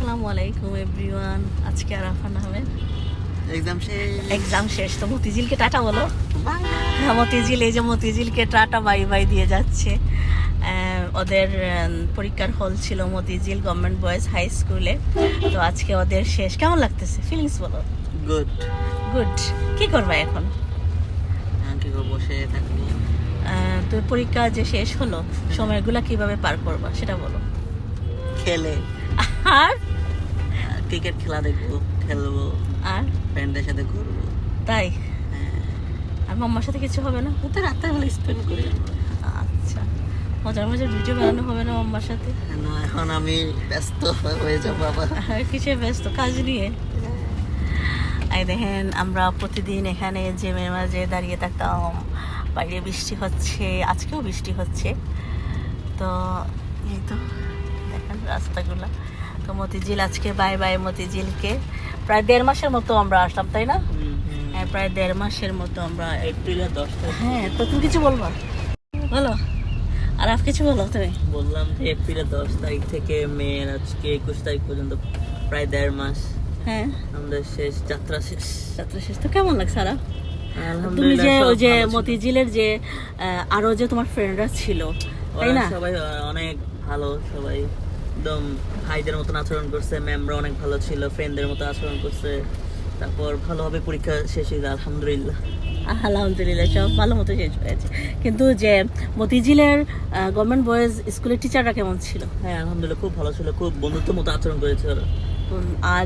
আসসালামু আলাইকুম এভরিওয়ান। আজকে আরাফান আহমেদ। এক্সাম শেষ। এক্সাম শেষ। তো মতিঝিলকে টাটা বলো। হ্যাঁ মতিঝিল এই যে মতিঝিলকে টাটা বাই বাই দিয়ে যাচ্ছে। ওদের পরীক্ষার হল ছিল মতিঝিল গভর্নমেন্ট বয়েজ হাই স্কুলে তো আজকে ওদের শেষ। কেমন লাগতেছে? ফিলিংস বলো। গুড গুড কি করবা এখন? কি করব? বসে থাকব আহ, তো পরীক্ষা যে শেষ হলো সময়গুলো কীভাবে পার করবা? সেটা বলো। খেলে। আর? ক্রিকেট খেলা দেখব খেলব আর? ফ্রেন্ডের সাথে ঘুরবো। তাই? হ্যাঁ। আর মাম্মার সাথে কিছু হবে না? ও তো রাত্রে হলে স্পেন্ড করি। আমরা। আচ্ছা। মজার মজার ভিডিও বানানো হবে না মাম্মার সাথে? না, এখন আমি ব্যস্ত হয়ে যাব আবার। আর কিসে ব্যস্ত? কাজ নিয়ে? এই দেখেন আমরা প্রতিদিন এখানে জেমের মাঝে দাঁড়িয়ে থাকতাম। বাইরে বৃষ্টি হচ্ছে আজকেও বৃষ্টি হচ্ছে। তো এই তো দেখেন রাস্তাগুলো। তো মতিঝিল আজকে বাই বাই মতিঝিলকে। প্রায় দেড় মাসের মতো আমরা আসলাম তাই না? হ্যাঁ প্রায় দেড় মাসের মতো আমরা এপ্রিলের দশ হ্যাঁ তো তুমি কিছু বলব? বলো। আর আপ কিছু বলো তুমি। বললাম যে এপ্রিলের দশ তারিখ থেকে মেয়ের আজকে একুশ তারিখ পর্যন্ত প্রায় দেড় মাস। হ্যাঁ। আমাদের শেষ যাত্রা শেষ। ছাত্র শেষ। তো কেমন লাগছে তুমি যে ওই যে মতিঝিলের যে আরও যে তোমার ফ্রেন্ডরা ছিল তাই না? সবাই অনেক ভালো সবাই। একদম ভাইদের মতন আচরণ করছে ম্যামরা অনেক ভালো ছিল ফ্রেন্ডদের মতো আচরণ করছে। তারপর ভালোভাবে পরীক্ষা শেষ হয়েছে আলহামদুলিল্লাহ। আলহামদুলিল্লাহ সব ভালো মতো শেষ হয়েছে কিন্তু যে মতিঝিলের গভর্নমেন্ট বয়েজ স্কুলের টিচাররা কেমন ছিল? হ্যাঁ আলহামদুলিল্লাহ খুব ভালো ছিল খুব বন্ধুত্ব মতো আচরণ করেছে ওরা।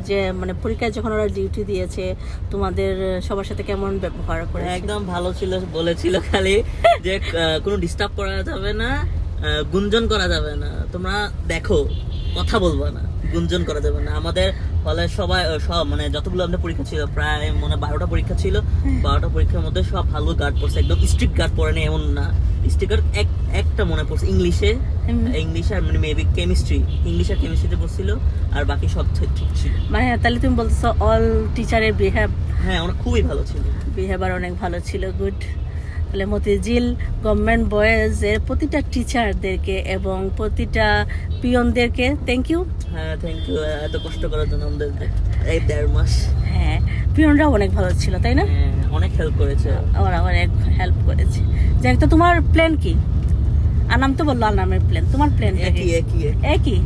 যে মানে পরীক্ষায় যখন ওরা ডিউটি দিয়েছে তোমাদের সবার সাথে কেমন ব্যবহার করে হ্যাঁ, একদম ভালো ছিল বলেছিল খালি যে কোনো ডিস্টার্ব করা যাবে না। গুঞ্জন করা যাবে না। তোমরা দেখো কথা বলব না গুঞ্জন করা যাবে না। আমাদের ফলে সবাই সব মানে যতগুলো আমাদের পরীক্ষা ছিল প্রায় মানে বারোটা পরীক্ষা ছিল। বারোটা পরীক্ষার মধ্যে সব ভালো গার্ড পড়ছে একদম স্ট্রিক্ট গার্ড পড়ে এমন না। স্টিকার এক একটা মনে পড়ছে ইংলিশে। ইংলিশ আর মানে মেবি কেমিস্ট্রি ইংলিশ আর কেমিস্ট্রিতে পড়ছিল আর বাকি সব ঠিক ঠিক ছিল। মানে তাহলে তুমি বলছো অল টিচারের বিহেভ হ্যাঁ ওরা খুবই ভালো ছিল। বিহেভিয়ার অনেক ভালো ছিল গুড তাহলে মতিঝিল গভর্নমেন্ট বয়েজের প্রতিটা টিচারদেরকে এবং প্রতিটা পিয়নদেরকে থ্যাংক ইউ হ্যাঁ থ্যাংক ইউ এত কষ্ট করার জন্য আমাদের এই দেড় মাস। হ্যাঁ পিয়নরাও অনেক ভালো ছিল তাই না? হ্যাঁ, অনেক হেল্প করেছে। ওরা অনেক হেল্প করেছে। যাই তো তোমার প্ল্যান কি? আনাম তো বলল আনামের প্ল্যান তোমার প্ল্যান একই একই একই। একই?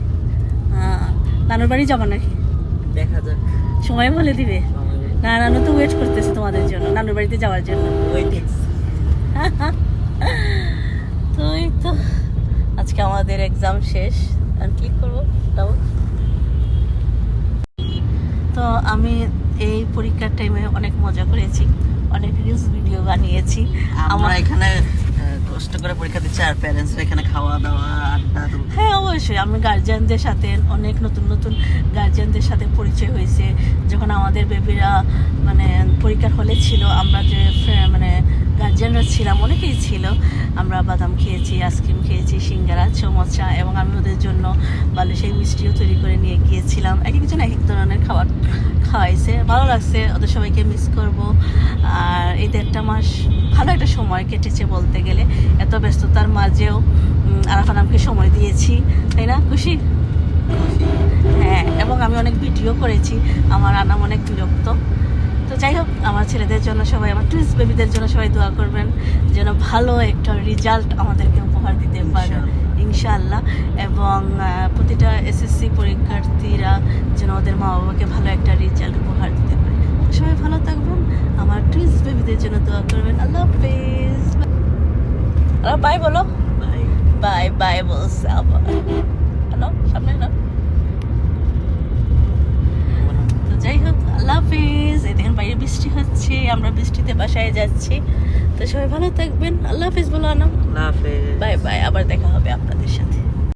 নানুর বাড়ি যাবা নাকি? দেখা যাক। সময় বলে দিবে। না নানু তো ওয়েট করতেছে তোমাদের জন্য নানুর বাড়িতে যাওয়ার জন্য। ওয়েটিং তো এই তো আজকে আমাদের এক্সাম শেষ। আর ক্লিক করব? তাও। তো আমি এই পরীক্ষার টাইমে অনেক মজা করেছি অনেক রিলস ভিডিও বানিয়েছি। আমরা আমার এখানে কষ্ট করে পরীক্ষা দিচ্ছি আর প্যারেন্টসরা এখানে খাওয়া দাওয়া আড্ডা অবশ্যই আমি গার্জিয়ানদের সাথে অনেক নতুন নতুন গার্জিয়ানদের সাথে পরিচয় হয়েছে। যখন আমাদের বেবিরা মানে পরীক্ষার হলে ছিল আমরা যে মানে গার্জিয়ানরা ছিলাম অনেকেই ছিল। আমরা বাদাম খেয়েছি আইসক্রিম খেয়েছি সিঙ্গারা চমচা এবং আমি ওদের জন্য বালুশাহী মিষ্টিও তৈরি করে নিয়ে গিয়েছিলাম। এক একজন এক এক ধরনের খাবার খাওয়াইছে। ভালো লাগছে ওদের সবাইকে মিস করব। আর এই দেড়টা মাস ভালো একটা সময় কেটেছে বলতে গেলে। এত ব্যস্ততার মাঝেও উম, আরাফান আমাকে সময় দিয়েছি। তাই না? খুশি? হ্যাঁ এবং আমি অনেক ভিডিও করেছি। আমার আনাম অনেক বিরক্ত। তো যাই হোক আমার ছেলেদের জন্য সবাই আমার টুইন্স বেবিদের জন্য সবাই দোয়া করবেন যেন ভালো একটা রেজাল্ট আমাদেরকে উপহার দিতে পারে। ইনশাআল্লাহ। এবং প্রতিটা এসএসসি পরীক্ষার্থীরা যেন ওদের মা বাবাকে ভালো একটা রেজাল্ট উপহার দিতে পারে। সবাই ভালো থাকবেন। আমার টুইন্স বেবিদের জন্য দোয়া করবেন। আল্লাহ হাফেজ। বাই বলো। বলছে আবার হ্যালো সামনে না? তো যাই হোক আল্লাহ হাফিজ। এদিন বাইরে বৃষ্টি হচ্ছে আমরা বৃষ্টিতে বাসায় যাচ্ছি। তো সবাই ভালো থাকবেন। আল্লাহ হাফিজ বলো আনাম। আল্লাহ হাফিজ। বাই বাই আবার দেখা হবে আপনাদের সাথে।